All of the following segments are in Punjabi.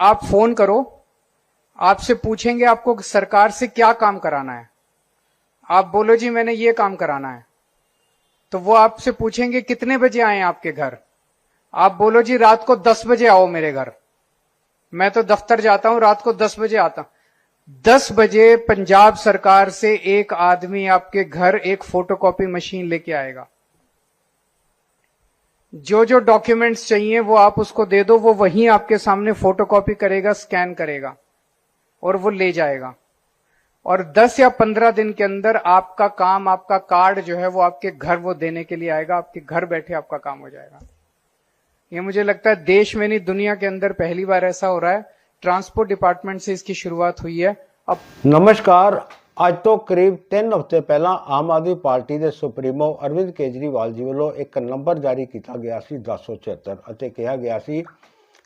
आप फ़ोन करो, आपसे पूछेंगे आपको सरकार से क्या काम कराना है। आप बोलो, जी, मैंने ये काम कराना है। तो वो आपसे पूछेंगे, कितने बजे आए आपके घर? आप बोलो, जी, रात को दस बजे आओ मेरे घर। मैं तो दफ्तर जाता हूँ, रात को दस बजे आता हूँ। दस बजे पंजाब सरकार से एक आदमी आपके घर एक फोटोकॉपी मशीन लेके आएगा। जो जो डॉक्यूमेंट्स चाहिए, वो आप उसको दे दो, वो वहीं आपके सामने फोटोकॉपी करेगा स्कैन करेगा, और वो ले जाएगा। और 10 या 15 दिन के अंदर आपका काम, आपका कार्ड जो है, वो आपके घर वो देने के लिए आएगा, आपके घर बैठे आपका काम हो जाएगा। ये मुझे लगता है देश में नहीं, दुनिया के अंदर पहली बार ऐसा हो रहा है। ट्रांसपोर्ट डिपार्टमेंट से इसकी शुरुआत हुई है। अब नमस्कार ਅੱਜ ਤੋਂ ਕਰੀਬ 3 ਹਫ਼ਤੇ ਪਹਿਲਾਂ ਆਮ ਆਦਮੀ ਪਾਰਟੀ ਦੇ ਸੁਪਰੀਮੋ ਅਰਵਿੰਦ ਕੇਜਰੀਵਾਲ ਜੀ ਵੱਲੋਂ ਇੱਕ ਨੰਬਰ ਜਾਰੀ ਕੀਤਾ ਗਿਆ ਸੀ 1076 ਅਤੇ ਕਿਹਾ ਗਿਆ ਸੀ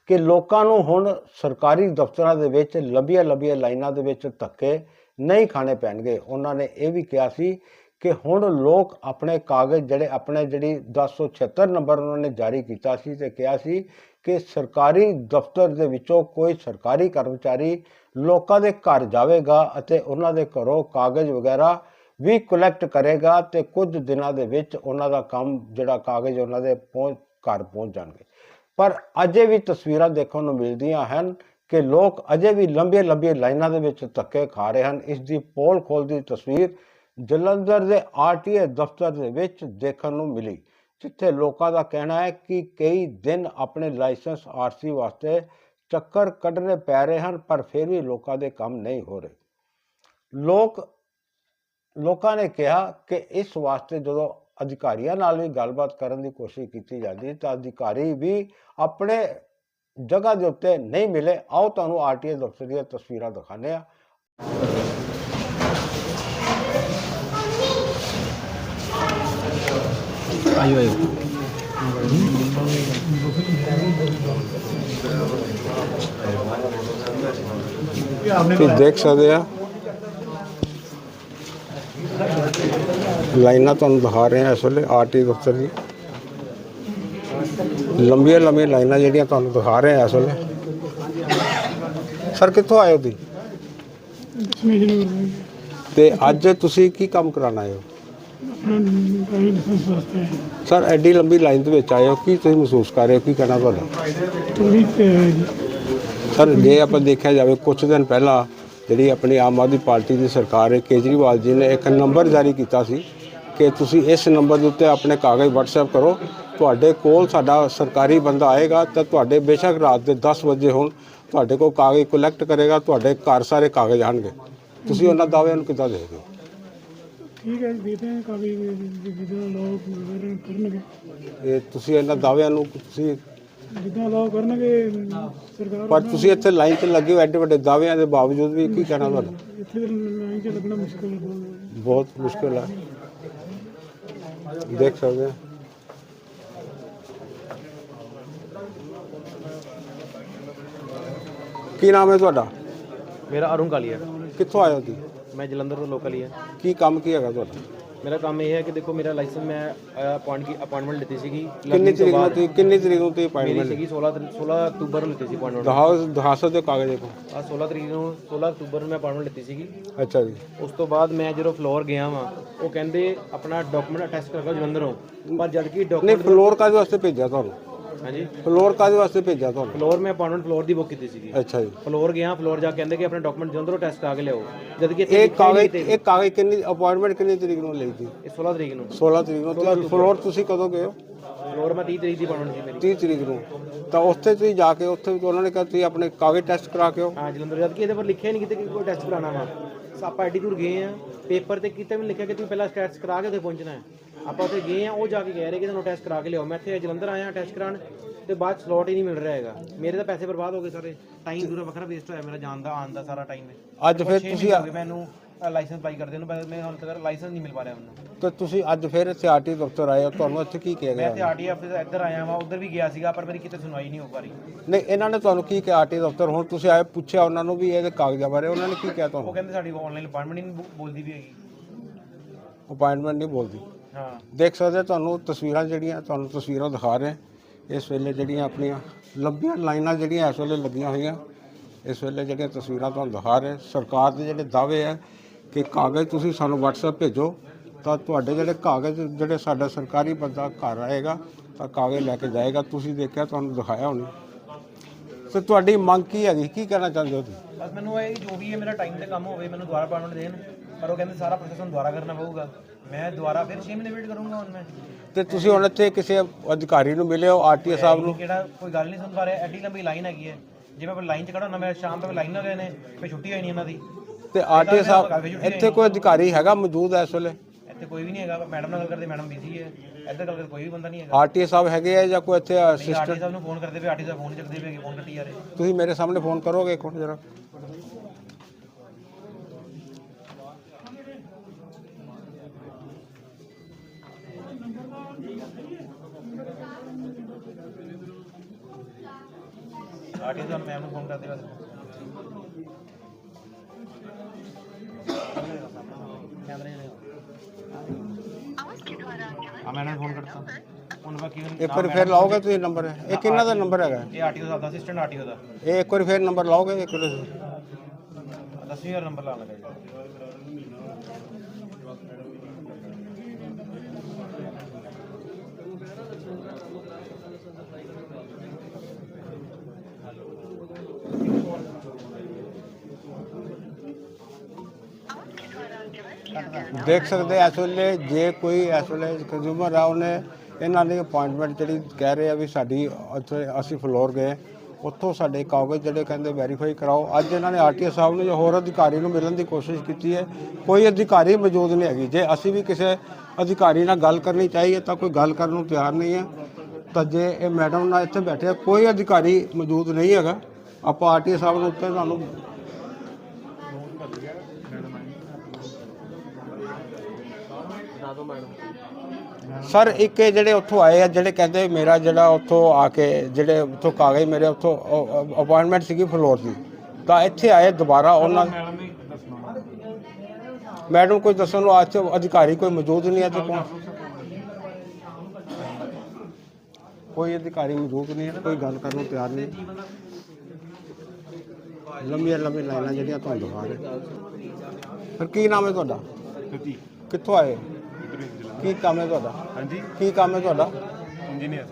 ਕਿ ਲੋਕਾਂ ਨੂੰ ਹੁਣ ਸਰਕਾਰੀ ਦਫ਼ਤਰਾਂ ਦੇ ਵਿੱਚ ਲੰਬੀਆਂ ਲੰਬੀਆਂ ਲਾਈਨਾਂ ਦੇ ਵਿੱਚ ਧੱਕੇ ਨਹੀਂ ਖਾਣੇ ਪੈਣਗੇ। ਉਹਨਾਂ ਨੇ ਇਹ ਵੀ ਕਿਹਾ ਸੀ ਕਿ ਹੁਣ ਲੋਕ ਆਪਣੇ ਕਾਗਜ਼ ਜਿਹੜੇ ਆਪਣੇ ਜਿਹੜੀ 1076 ਨੰਬਰ ਉਹਨਾਂ ਨੇ ਜਾਰੀ ਕੀਤਾ ਸੀ ਤੇ ਕਿਹਾ ਸੀ ਕਿ ਸਰਕਾਰੀ ਦਫ਼ਤਰ ਦੇ ਵਿੱਚੋਂ ਕੋਈ ਸਰਕਾਰੀ ਕਰਮਚਾਰੀ ਲੋਕਾਂ ਦੇ ਘਰ ਜਾਵੇਗਾ ਅਤੇ ਉਹਨਾਂ ਦੇ ਘਰੋਂ ਕਾਗਜ਼ ਵਗੈਰਾ ਵੀ ਕਲੈਕਟ ਕਰੇਗਾ ਤੇ ਕੁਝ ਦਿਨਾਂ ਦੇ ਵਿੱਚ ਉਹਨਾਂ ਦਾ ਕੰਮ ਜਿਹੜਾ ਕਾਗਜ਼ ਉਹਨਾਂ ਦੇ ਪਹੁੰਚ ਘਰ ਪਹੁੰਚ ਜਾਣਗੇ। ਪਰ ਅਜੇ ਵੀ ਤਸਵੀਰਾਂ ਦੇਖਣ ਨੂੰ ਮਿਲਦੀਆਂ ਹਨ ਕਿ ਲੋਕ ਅਜੇ ਵੀ ਲੰਬੀਆਂ ਲੰਬੀਆਂ ਲਾਈਨਾਂ ਦੇ ਵਿੱਚ ਧੱਕੇ ਖਾ ਰਹੇ ਹਨ। ਇਸ ਦੀ ਪੋਲ ਖੋਲਦੀ ਤਸਵੀਰ ਜਲੰਧਰ ਦੇ ਆਰਟੀਏ ਦਫ਼ਤਰ ਦੇ ਵਿੱਚ ਦੇਖਣ ਨੂੰ ਮਿਲੀ, ਜਿੱਥੇ ਲੋਕਾਂ ਦਾ ਕਹਿਣਾ ਹੈ ਕਿ ਕਈ ਦਿਨ ਆਪਣੇ ਲਾਇਸੈਂਸ ਆਰਸੀ ਵਾਸਤੇ ਚੱਕਰ ਕੱਢਣੇ ਪੈ ਰਹੇ ਹਨ, ਪਰ ਫਿਰ ਵੀ ਲੋਕਾਂ ਦੇ ਕੰਮ ਨਹੀਂ ਹੋ ਰਹੇ। ਲੋਕ, ਲੋਕਾਂ ਨੇ ਕਿਹਾ ਕਿ ਇਸ ਵਾਸਤੇ ਜਦੋਂ ਅਧਿਕਾਰੀਆਂ ਨਾਲ ਵੀ ਗੱਲਬਾਤ ਕਰਨ ਦੀ ਕੋਸ਼ਿਸ਼ ਕੀਤੀ ਜਾਂਦੀ ਤਾਂ ਅਧਿਕਾਰੀ ਵੀ ਆਪਣੇ ਜਗ੍ਹਾ ਦੇ ਉੱਤੇ ਨਹੀਂ ਮਿਲੇ। ਆਓ ਤੁਹਾਨੂੰ ਆਰਟੀਏ ਦਫ਼ਤਰ ਦੀਆਂ ਤਸਵੀਰਾਂ ਦਿਖਾਉਂਦੇ ਆ ਆਇਓ ਆਇਓ ਤੁਸੀਂ ਦੇਖ ਸਕਦੇ ਆ ਲਾਈਨਾਂ ਤੁਹਾਨੂੰ ਦਿਖਾ ਰਹੇ ਆ ਇਸ ਵੇਲੇ ਆਰਟੀ ਦਫ਼ਤਰ ਦੀ ਲੰਬੀਆਂ ਲੰਬੀਆਂ ਲਾਈਨਾਂ ਜਿਹੜੀਆਂ ਤੁਹਾਨੂੰ ਦਿਖਾ ਰਹੇ ਆ ਇਸ ਵੇਲੇ ਸਰ ਕਿੱਥੋਂ ਆਏ ਹੋ ਤੁਸੀਂ ਤੇ ਅੱਜ ਤੁਸੀਂ ਕੀ ਕੰਮ ਕਰਾਉਣ ਆਏ ਹੋ ਸਰ ਐਡੀ ਲੰਬੀ ਲਾਈਨ ਦੇ ਵਿੱਚ ਆਏ ਹੋ ਕੀ ਤੁਸੀਂ ਮਹਿਸੂਸ ਕਰ ਰਹੇ ਹੋ? ਕੀ ਕਹਿਣਾ ਤੁਹਾਡਾ? ਸਰ ਜੇ ਆਪਾਂ ਦੇਖਿਆ ਜਾਵੇ ਕੁਝ ਦਿਨ ਪਹਿਲਾਂ ਜਿਹੜੀ ਆਪਣੀ ਆਮ ਆਦਮੀ ਪਾਰਟੀ ਦੀ ਸਰਕਾਰ ਹੈ ਕੇਜਰੀਵਾਲ ਜੀ ਨੇ ਇੱਕ ਨੰਬਰ ਜਾਰੀ ਕੀਤਾ ਸੀ ਕਿ ਤੁਸੀਂ ਇਸ ਨੰਬਰ ਦੇ ਉੱਤੇ ਆਪਣੇ ਕਾਗਜ਼ WhatsApp ਕਰੋ ਤੁਹਾਡੇ ਕੋਲ ਸਾਡਾ ਸਰਕਾਰੀ ਬੰਦਾ ਆਏਗਾ ਤਾਂ ਤੁਹਾਡੇ ਬੇਸ਼ੱਕ ਰਾਤ ਦੇ 10 ਵਜੇ ਹੋਣ ਤੁਹਾਡੇ ਕੋਲ ਕਾਗਜ਼ ਕਲੈਕਟ ਕਰੇਗਾ ਤੁਹਾਡੇ ਘਰ ਸਾਰੇ ਕਾਗਜ਼ ਆਣਗੇ। ਤੁਸੀਂ ਉਹਨਾਂ ਦਾਅਵਿਆਂ ਨੂੰ ਕਿੱਦਾਂ ਦੇਖਦੇ ਹੋ? ਠੀਕ ਹੈ ਦੇਖਦੇ ਹਾਂ ਕਾਫੀ ਜਿੱਦਾਂ ਲੋਕ ਵਗੈਰਾ ਕਰਨਗੇ। ਇਹ ਤੁਸੀਂ ਇਹਨਾਂ ਦਾਅਵਿਆਂ ਨੂੰ ਤੁਸੀਂ ਜਿੱਦਾਂ ਲੋਕ ਕਰਨਗੇ ਸਰਕਾਰ ਪਰ ਤੁਸੀਂ ਇੱਥੇ ਲਾਈਨ 'ਤੇ ਲੱਗੇ ਹੋ ਐਡੇ ਵੱਡੇ ਦਾਅਵਿਆਂ ਦੇ ਬਾਵਜੂਦ ਵੀ ਕੀ ਕਹਿਣਾ ਤੁਹਾਡਾ? ਇੱਥੇ ਲਾਈਨ 'ਚ ਲੱਗਣਾ ਮੁਸ਼ਕਲ ਹੈ। ਬਹੁਤ ਮੁਸ਼ਕਿਲ ਹੈ। ਦੇਖ ਸਕਦੇ ਹੋ। ਕੀ ਨਾਮ ਹੈ ਤੁਹਾਡਾ? ਮੇਰਾ ਅਰੁਣ ਕਾਲੀਆ। ਕਿੱਥੋਂ ਆਏ ਹੋ ਤੁਸੀਂ? ਮੈਂ ਜਲੰਧਰ ਤੋਂ ਲੋਕਲ ਹੀ ਹਾਂ। ਕੀ ਕੰਮ ਕੀ ਹੈਗਾ ਤੁਹਾਡਾ? ਮੇਰਾ ਕੰਮ ਇਹ ਹੈ ਕਿ ਦੇਖੋ ਮੇਰਾ ਲਾਇਸੈਂਸ ਮੈਂ ਅਪਾਇੰਟ ਕੀ ਅਪਾਇੰਟਮੈਂਟ ਲਿੱਤੀ ਸੀਗੀ। ਕਿੰਨੀ ਤਰੀਕ ਨੂੰ ਤੁਸੀਂ ਕਿੰਨੀ ਤਰੀਕ ਨੂੰ ਤੁਸੀਂ ਮੇਰੀ ਅਪਾਇੰਟਮੈਂਟ ਸੀਗੀ 16 ਤਰੀ- 16 ਅਕਤੂਬਰ ਨੂੰ ਲਿੱਤੀ ਸੀ ਅਪਾਇੰਟਮੈਂਟ ਦਿਖਾ ਸਕਦੇ ਹੋ ਕਾਗਜ਼ ਦੇਖੋ। ਆ 16 ਤਰੀਕ ਨੂੰ 16 ਅਕਤੂਬਰ ਨੂੰ ਮੈਂ ਅਪਾਇੰਟਮੈਂਟ ਲਿੱਤੀ ਸੀਗੀ। ਅੱਛਾ ਜੀ। ਉਸ ਤੋਂ ਬਾਅਦ ਮੈਂ ਜਦੋਂ ਫਲੋਰ ਗਿਆ ਵਾਂ ਉਹ ਕਹਿੰਦੇ ਆਪਣਾ ਡਾਕੂਮੈਂਟ ਅਟੈਸਟ ਕਰਵਾ ਜਲੰਧਰੋਂ। ਪਰ ਜਦ ਕਿ ਨਹੀਂ ਡਾਕੂਮੈਂਟ ਫਲੋਰ ਕਾਹਦੇ ਵਾਸਤੇ ਭੇਜਿਆ ਤੁਹਾਨੂੰ? ਹਾਂਜੀ। ਫਲੋਰ ਕਾਹਦੇ ਵਾਸਤੇ ਭੇਜਿਆ ਤੁਹਾਨੂੰ? ਫਲੋਰ ਮੈਂ ਅਪਾਇੰਟਮੈਂਟ ਫਲੋਰ ਦੀ ਬੁੱਕ ਕੀਤੀ ਸੀਗੀ। ਅੱਛਾ ਜੀ। ਫਲੋਰ ਗਿਆ ਫਲੋਰ ਜਾ ਕੇ ਕਹਿੰਦੇ ਕਿ ਆਪਣੇ ਡਾਕੂਮੈਂਟ ਜਲੰਧਰੋਂ ਟੈਸਟ ਕਰਾ ਕੇ ਲਿਆਓ। ਜਦ ਕਿ ਇੱਥੇ ਇਹ ਲਿਖਿਆ ਹੀ ਨਹੀਂ ਕਾਗਜ਼ ਇਹ ਕਾਗਜ਼ ਕਿੰਨੀ ਅਪਾਇੰਟਮੈਂਟ ਕਿੰਨੀ ਤਰੀਕ ਨੂੰ ਲਈ ਸੀ? ਇਹ 16 ਤਰੀਕ ਨੂੰ। 16 ਤਰੀਕ ਨੂੰ। ਤੇ ਫਲੋਰ ਤੁਸੀਂ ਕਦੋਂ ਗਏ ਹੋ? ਫਲੋਰ ਮੈਂ 30 ਤਰੀਕ ਦੀ ਅਪਾਇੰਟਮੈਂਟ ਸੀ ਮੇਰੀ। 30 ਤਰੀਕ ਨੂੰ। ਤਾਂ ਉੱਥੇ ਤੁਸੀਂ ਜਾ ਕੇ ਉੱਥੇ ਵੀ ਉਹਨਾਂ ਨੇ ਕਿਹਾ ਤੁਸੀਂ ਆਪਣੇ ਕਾਗਜ਼ ਟੈਸਟ ਕਰਾ ਕੇ ਆਓ। ਹਾਂ ਜਲੰਧਰ। ਜਦ ਕਿ ਇਹਦੇ ਪਰ ਲਿਖਿਆ ਹੀ ਨਹੀਂ ਕਿਤੇ ਕਿ ਕੋਈ ਟੈਸਟ ਕਰਾਉਣਾ ਵਾ। ਆਪਾਂ ਐਡੀ ਦੂਰ ਗਏ ਆ ਪੇਪਰ ਤੇ ਕਿਤੇ ਵੀ ਲਿਖਿਆ ਕਿ ਤੁਸੀਂ ਪਹਿਲਾਂ ਟੈਸਟ ਕਰਾ ਕੇ ਉੱਥੇ ਪਹੁੰਚਣਾ ਹੈ। ਆਪਾਂ ਉੱਥੇ ਗਏ ਆ ਉਹ ਜਾ ਕੇ ਕਹਿ ਰਹੇ ਕਿ ਤੁਹਾਨੂੰ ਟੈਸਟ ਕਰਾ ਕੇ ਲਿਆਓ। ਮੈਂ ਇੱਥੇ ਜਲੰਧਰ ਆਇਆ ਟੈਸਟ ਕਰਾਉਣ ਤੇ ਬਾਅਦ ਸਲੋਟ ਹੀ ਨਹੀਂ ਮਿਲ ਰਿਹਾ ਹੈਗਾ। ਮੇਰੇ ਤਾਂ ਪੈਸੇ ਬਰਬਾਦ ਹੋ ਗਏ ਸਾਰੇ। ਟਾਈਮ ਦੂਰਾ ਵੱਖਰਾ ਵੇਸਟ ਹੋਇਆ ਮੇਰਾ ਜਾਣ ਦਾ ਆਉਣ ਦਾ ਸਾਰਾ ਟਾਈਮ ਹੈ ਅੱਜ ਫਿਰ ਤੁਸੀਂ ਮੈਨੂੰ ਲਾਇਸੈਂਸ ਅਪਲਾਈ ਕਰਦੇ ਨੂੰ ਮੈਂ ਹੁਣ ਤੱਕ ਲਾਇਸੈਂਸ ਨਹੀਂ ਮਿਲ ਪਾ ਰਿਹਾ ਮੈਨੂੰ। ਤੇ ਤੁਸੀਂ ਅੱਜ ਫਿਰ ਇੱਥੇ ਆਰਟੀ ਦਫ਼ਤਰ ਆਏ ਹੋ ਤੁਹਾਨੂੰ ਇੱਥੇ ਕੀ ਕਿਹਾ ਮੈਂ ਗਿਆ? ਤੇ ਆਰਟੀ ਆਫਿਸ ਇੱਧਰ ਆਇਆ ਵਾਂ ਉੱਧਰ ਵੀ ਗਿਆ ਸੀਗਾ ਪਰ ਮੇਰੀ ਕਿਤੇ ਸੁਣਵਾਈ ਨਹੀਂ ਹੋ ਪਾ ਰਹੀ। ਨਹੀਂ ਇਹਨਾਂ ਨੇ ਤੁਹਾਨੂੰ ਕੀ ਕਿਹਾ ਆਰਟੀ ਦਫ਼ਤਰ? ਹੁਣ ਤੁਸੀਂ ਆਏ ਪੁੱਛਿਆ ਉਹਨਾਂ ਨੂੰ ਵੀ ਇਹਦੇ ਕਾਗਜ਼ਾਂ ਬਾਰੇ ਉਹਨਾਂ ਨੇ ਕੀ ਕਿਹਾ ਉਹ ਤੁਹਾਨੂੰ? ਕਹਿੰਦੇ ਸਾਡੀ ਆਨਲਾਈਨ ਅਪਾਇੰਟਮੈਂਟ ਨਹੀਂ ਬੋਲਦੀ ਵੀ ਹੈਗੀ। ਅਪਾਇੰਟਮੈਂਟ ਨਹੀਂ ਬੋਲਦੀ। ਦੇਖ ਸਕਦੇ ਤੁਹਾਨੂੰ ਤਸਵੀਰਾਂ ਜਿਹੜੀਆਂ ਤੁਹਾਨੂੰ ਤਸਵੀਰਾਂ ਦਿਖਾ ਰਹੇ ਇਸ ਵੇਲੇ ਜਿਹੜੀਆਂ ਆਪਣੀਆਂ ਲੰਬੀਆਂ ਲਾਈਨਾਂ ਜਿਹੜੀਆਂ ਇਸ ਵੇਲੇ ਲੱਗੀਆਂ ਹੋਈਆਂ ਇਸ ਵੇਲੇ ਜਿਹੜੀਆਂ ਤਸਵੀਰਾਂ ਤੁਹਾਨੂੰ ਦਿਖਾ ਰਹੇ ਸਰਕਾਰ ਦੇ ਜਿਹੜੇ ਦਾਅਵੇ ਹੈ ਕਿ ਕਾਗਜ਼ ਤੁਸੀਂ ਸਾਨੂੰ WhatsApp ਭੇਜੋ ਤਾਂ ਤੁਹਾਡੇ ਜਿਹੜੇ ਕਾਗਜ਼ ਜਿਹੜੇ ਸਾਡਾ ਸਰਕਾਰੀ ਬੰਦਾ ਘਰ ਆਏਗਾ ਤਾਂ ਕਾਗਜ਼ ਲੈ ਕੇ ਜਾਏਗਾ। ਤੁਸੀਂ ਦੇਖਿਆ ਤੁਹਾਨੂੰ ਦਿਖਾਇਆ ਹੁਣ। ਤੇ ਤੁਹਾਡੀ ਮੰਗ ਕੀ ਹੈਗੀ? ਕੀ ਕਹਿਣਾ ਚਾਹੁੰਦੇ ਹੋ ਤੁਸੀਂ? ਬਸ ਮੈਨੂੰ ਇਹ ਜੋ ਵੀ ਹੈ ਮੇਰਾ ਟਾਈਮ ਤੇ ਕੰਮ ਹੋਵੇ ਮੈਨੂੰ ਦੁਬਾਰਾ ਅਪਾਇੰਟਮੈਂਟ ਦੇਣ। ਪਰ ਉਹ ਕਹਿੰਦੇ ਸਾਰਾ ਪ੍ਰੋਸੈਸ ਹੁਣ ਦੁਬਾਰਾ ਕਰਨਾ ਪਊਗਾ। ਮੈਂ ਦੁਬਾਰਾ ਫਿਰ 6 ਮਹੀਨੇ ਵੇਟ ਕਰੂੰਗਾ ਹੁਣ ਮੈਂ। ਤੇ ਤੁਸੀਂ ਹੁਣ ਇੱਥੇ ਕਿਸੇ ਅਧਿਕਾਰੀ ਨੂੰ ਮਿਲੇ ਹੋ ਆਰਟੀਓ ਸਾਹਿਬ ਨੂੰ? ਕਿਹੜਾ ਕੋਈ ਗੱਲ ਨਹੀਂ ਸੁਣ ਪਾ ਰਿਹਾ ਐਡੀ ਲੰਬੀ ਲਾਈਨ ਹੈਗੀ ਹੈ। ਜੇ ਮੈਂ ਲਾਈਨ 'ਚ ਖੜਾ ਹੁੰਦਾ ਮੈਂ ਸ਼ਾਮ ਤੱਕ ਲਾਈਨ ਲਗਾ ਨੇ ਫਿਰ ਛੁੱਟੀ ਹੋਈ ਨਹੀਂ ਇਹਨਾਂ ਦੀ। ਤੇ ਆਰਟੀਓ ਸਾਹਿਬ ਇੱਥੇ ਕੋਈ ਅਧਿਕਾਰੀ ਹੈਗਾ ਮੌਜੂਦ ਹੈ ਇਸ ਵੇਲੇ? ਇੱਥੇ ਕੋਈ ਵੀ ਨਹੀਂ ਹੈਗਾ ਮੈਡਮ ਨਾਲ ਗੱਲ ਕਰਦੇ ਮੈਡਮ ਬਿਜ਼ੀ ਹੈ। ਇੱਧਰ ਗੱਲ ਕਰਦੇ ਕੋਈ ਵੀ ਬੰਦਾ ਨਹੀਂ ਹੈਗਾ। ਆਰਟੀਓ ਸਾਹਿਬ ਹੈਗੇ ਆ ਜਾਂ ਕੋਈ ਇੱਥੇ ਅਸਿਸਟੈਂਟ ਸਾਹਿਬ ਨੂੰ ਫੋਨ ਕਰਦੇ ਪਏ ਆਰਟੀ ਸਾਹਿਬ ਫੋਨ ਚੱਕਦੇ ਪਏ ਫੋਨ ਕੱਟੀ ਜਾ ਰਹੇ। ਤੁਸੀਂ ਮੇਰੇ ਸਾਹਮਣੇ ਫੋਨ ਕਰੋਗੇ ਇੱਕ ਮਿੰਟ ਜਰਾ। ਆਰਟੀ ਸਾਹਿਬ ਮੈਮ ਨੂੰ ਫੋਨ ਕਰਦੇ ਬਸ ਕੈਮਰੇ ਨੇ ਆ ਮੈਡਮ ਫੋਨ ਕਰਤਾ। ਹੁਣ ਬਾਕੀ ਇੱਕ ਵਾਰੀ ਫੇਰ ਲਾਓਗੇ ਤੁਸੀਂ ਨੰਬਰ ਇਹ ਕਿੰਨਾ ਦਾ ਨੰਬਰ ਹੈਗਾ? ਇਹ ਆਰਟੀਓ ਸਾਹਿਬ ਦਾ ਅਸਿਸਟੈਂਟ ਆਰਟੀਓ ਦਾ। ਇਹ ਇੱਕ ਵਾਰੀ ਫੇਰ ਨੰਬਰ ਲਾਓਗੇ ਇੱਕ ਵਾਰੀ ਦਸਵੀਂ ਵਾਲਾ ਨੰਬਰ ਲਾਉਣਾ ਚਾਹੀਦਾ ਦੇਖ ਸਕਦੇ ਆ ਇਸ ਵੇਲੇ ਜੇ ਕੋਈ ਇਸ ਵੇਲੇ ਕੰਜ਼ਿਊਮਰ ਆ ਉਹਨੇ ਇਹਨਾਂ ਦੀ ਅਪਾਇੰਟਮੈਂਟ ਜਿਹੜੀ ਕਹਿ ਰਹੇ ਆ ਵੀ ਸਾਡੀ ਉੱਥੇ ਅਸੀਂ ਫਲੋਰ ਗਏ ਉੱਥੋਂ ਸਾਡੇ ਕਾਗਜ਼ ਜਿਹੜੇ ਕਹਿੰਦੇ ਵੈਰੀਫਾਈ ਕਰਾਓ। ਅੱਜ ਇਹਨਾਂ ਨੇ ਆਰਟੀਓ ਸਾਹਿਬ ਨੂੰ ਜਾਂ ਹੋਰ ਅਧਿਕਾਰੀ ਨੂੰ ਮਿਲਣ ਦੀ ਕੋਸ਼ਿਸ਼ ਕੀਤੀ ਹੈ। ਕੋਈ ਅਧਿਕਾਰੀ ਮੌਜੂਦ ਨਹੀਂ ਹੈਗੀ। ਜੇ ਅਸੀਂ ਵੀ ਕਿਸੇ ਅਧਿਕਾਰੀ ਨਾਲ ਗੱਲ ਕਰਨੀ ਚਾਹੀਏ ਤਾਂ ਕੋਈ ਗੱਲ ਕਰਨ ਨੂੰ ਤਿਆਰ ਨਹੀਂ ਹੈ। ਤਾਂ ਜੇ ਇਹ ਮੈਡਮ ਨਾਲ ਇੱਥੇ ਬੈਠੇ ਆ, ਕੋਈ ਅਧਿਕਾਰੀ ਮੌਜੂਦ ਨਹੀਂ ਹੈਗਾ। ਆਪਾਂ ਆਰਟੀਓ ਸਾਹਿਬ ਨੂੰ ਉੱਤੇ ਤੁਹਾਨੂੰ ਸਰ ਇੱਕ ਇਹ ਜਿਹੜੇ ਉੱਥੋਂ ਆਏ ਆ ਜਿਹੜੇ ਕਹਿੰਦੇ ਮੇਰਾ ਜਿਹੜਾ ਉੱਥੋਂ ਆ ਕੇ ਜਿਹੜੇ ਉੱਥੋਂ ਕਾਗਜ਼ ਮੇਰੇ ਉੱਥੋਂ ਅਪਾਇੰਟਮੈਂਟ ਸੀਗੀ ਫਲੋਰ ਦੀ। ਤਾਂ ਇੱਥੇ ਆਏ ਦੁਬਾਰਾ ਉਹਨਾਂ ਮੈਡਮ ਕੋਈ ਦੱਸਣ ਨੂੰ ਅੱਜ ਅਧਿਕਾਰੀ ਕੋਈ ਮੌਜੂਦ ਨਹੀਂ ਹੈ ਤੇ ਕੌਣ ਕੋਈ ਅਧਿਕਾਰੀ ਮੌਜੂਦ ਨਹੀਂ ਹੈ ਕੋਈ ਗੱਲ ਕਰਨ ਨੂੰ ਤਿਆਰ ਨਹੀਂ। ਲੰਬੀਆਂ ਲੰਬੀਆਂ ਲਾਈਨਾਂ ਜਿਹੜੀਆਂ ਤੁਹਾਨੂੰ ਦਿਖਾ ਰਹੇ। ਫਿਰ ਕੀ ਨਾਮ ਹੈ ਤੁਹਾਡਾ? ਕਿੱਥੋਂ ਆਏ? ਕੀ ਕੰਮ ਹੈ ਤੁਹਾਡਾ? ਹਾਂਜੀ। ਕੀ ਕੰਮ ਹੈ ਤੁਹਾਡਾ? ਇੰਜੀਨੀਅਰ।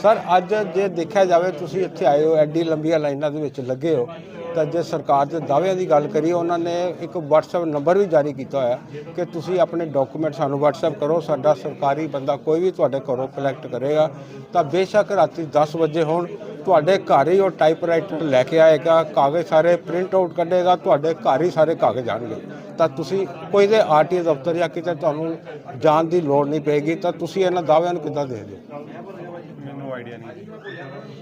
ਸਰ ਅੱਜ ਜੇ ਦੇਖਿਆ ਜਾਵੇ ਤੁਸੀਂ ਇੱਥੇ ਆਏ ਹੋ ਐਡੀ ਲੰਬੀਆਂ ਲਾਈਨਾਂ ਦੇ ਵਿੱਚ ਲੱਗੇ ਹੋ। ਤਾਂ ਜੇ ਸਰਕਾਰ ਦੇ ਦਾਅਵਿਆਂ ਦੀ ਗੱਲ ਕਰੀਏ, ਉਹਨਾਂ ਨੇ ਇੱਕ WhatsApp ਨੰਬਰ ਵੀ ਜਾਰੀ ਕੀਤਾ ਹੋਇਆ ਕਿ ਤੁਸੀਂ ਆਪਣੇ ਡਾਕੂਮੈਂਟ ਸਾਨੂੰ WhatsApp ਕਰੋ, ਸਾਡਾ ਸਰਕਾਰੀ ਬੰਦਾ ਕੋਈ ਵੀ ਤੁਹਾਡੇ ਘਰੋਂ ਕਲੈਕਟ ਕਰੇਗਾ। ਤਾਂ ਬੇਸ਼ੱਕ ਰਾਤੀ 10 ਵਜੇ ਹੋਣ, ਤੁਹਾਡੇ ਘਰ ਹੀ ਉਹ ਟਾਈਪਰਾਈਟਰ ਲੈ ਕੇ ਆਏਗਾ, ਕਾਗਜ਼ ਸਾਰੇ ਪ੍ਰਿੰਟ ਆਊਟ ਕੱਢੇਗਾ, ਤੁਹਾਡੇ ਘਰ ਹੀ ਸਾਰੇ ਕਾਗਜ਼ ਆਣਗੇ। ਤਾਂ ਤੁਸੀਂ ਕੋਈ ਦੇ ਆਰਟੀਓ ਦਫ਼ਤਰ ਜਾਂ ਕਿਤੇ ਤੁਹਾਨੂੰ ਜਾਣ ਦੀ ਲੋੜ ਨਹੀਂ ਪਏਗੀ, ਤਾਂ ਤੁਸੀਂ ਇਹਨਾਂ ਦਾਅਵਿਆਂ ਨੂੰ ਕਿੱਦਾਂ ਦੇਖਦੇ ਹੋ? ਮੈਨੂੰ ਆਈਡੀਆ ਨਹੀਂ